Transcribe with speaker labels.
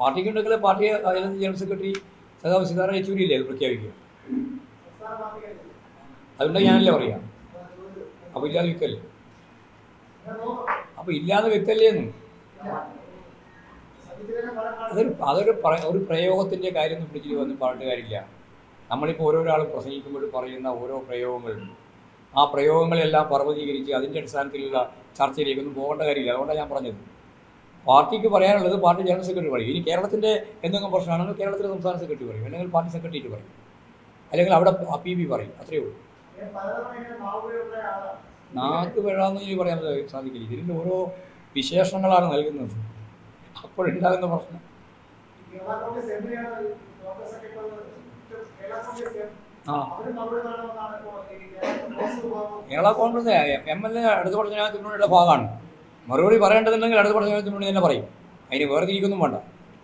Speaker 1: പാർട്ടിക്കുണ്ടെങ്കിൽ party അതിലെ general secretary സഖാവ് സീതാറാം യെച്ചൂരിയില്ലേ പ്രഖ്യാപിക്കുക? അതുകൊണ്ട് ഞാനല്ലേ പറയാം? അപ്പോൾ ഇല്ലാതെ വെക്കല്ലേ? അപ്പോൾ ഇല്ലാതെ വെക്കല്ലേ എന്ന്? അതൊരു അതൊരു ഒരു പ്രയോഗത്തിന്റെ കാര്യം ഒന്നും പിടിച്ചിട്ട് വന്ന് പറഞ്ഞിട്ട് കാര്യമില്ല. നമ്മളിപ്പോൾ ഓരോരാളും പ്രസംഗിക്കുമ്പോൾ പറയുന്ന ഓരോ പ്രയോഗങ്ങളുണ്ട് ആ പ്രയോഗങ്ങളെല്ലാം പർവതീകരിച്ച് അതിന്റെ അടിസ്ഥാനത്തിലുള്ള ചർച്ചയിലേക്കൊന്നും പോകേണ്ട കാര്യമില്ല. അതുകൊണ്ടാണ് ഞാൻ പറഞ്ഞത്. പാർട്ടിക്ക് പറയാനുള്ളത് പാർട്ടി ജനറൽ സെക്രട്ടറി പറയും. ഇനി കേരളത്തിന്റെ എന്തെങ്കിലും പ്രശ്നമാണെങ്കിൽ കേരളത്തിലെ സംസ്ഥാന സെക്രട്ടറി പറയും. അല്ലെങ്കിൽ പാർട്ടി സെക്രട്ടറിയേറ്റ് പറയും. അല്ലെങ്കിൽ അവിടെ പി ബി പറയും. അത്രയേ ഉള്ളൂ. നാക്ക് വേഴാന്ന് ഇനി പറയാൻ സാധിക്കില്ല. ഇതിന്റെ ഓരോ വിശേഷങ്ങളാണ് നൽകുന്നത്. അപ്പോഴുണ്ടാകുന്ന പ്രശ്നം. ആ. Kerala Congress M L A അടുത്ത പറഞ്ഞ ഭാഗമാണ്. മറുപടി പറയേണ്ടതുണ്ടെങ്കിൽ അടുത്ത പഠന ജനാധിപത്യത്തിനുള്ളിൽ തന്നെ പറയും. അതിന് വേർതിരിക്കൊന്നും വേണ്ട.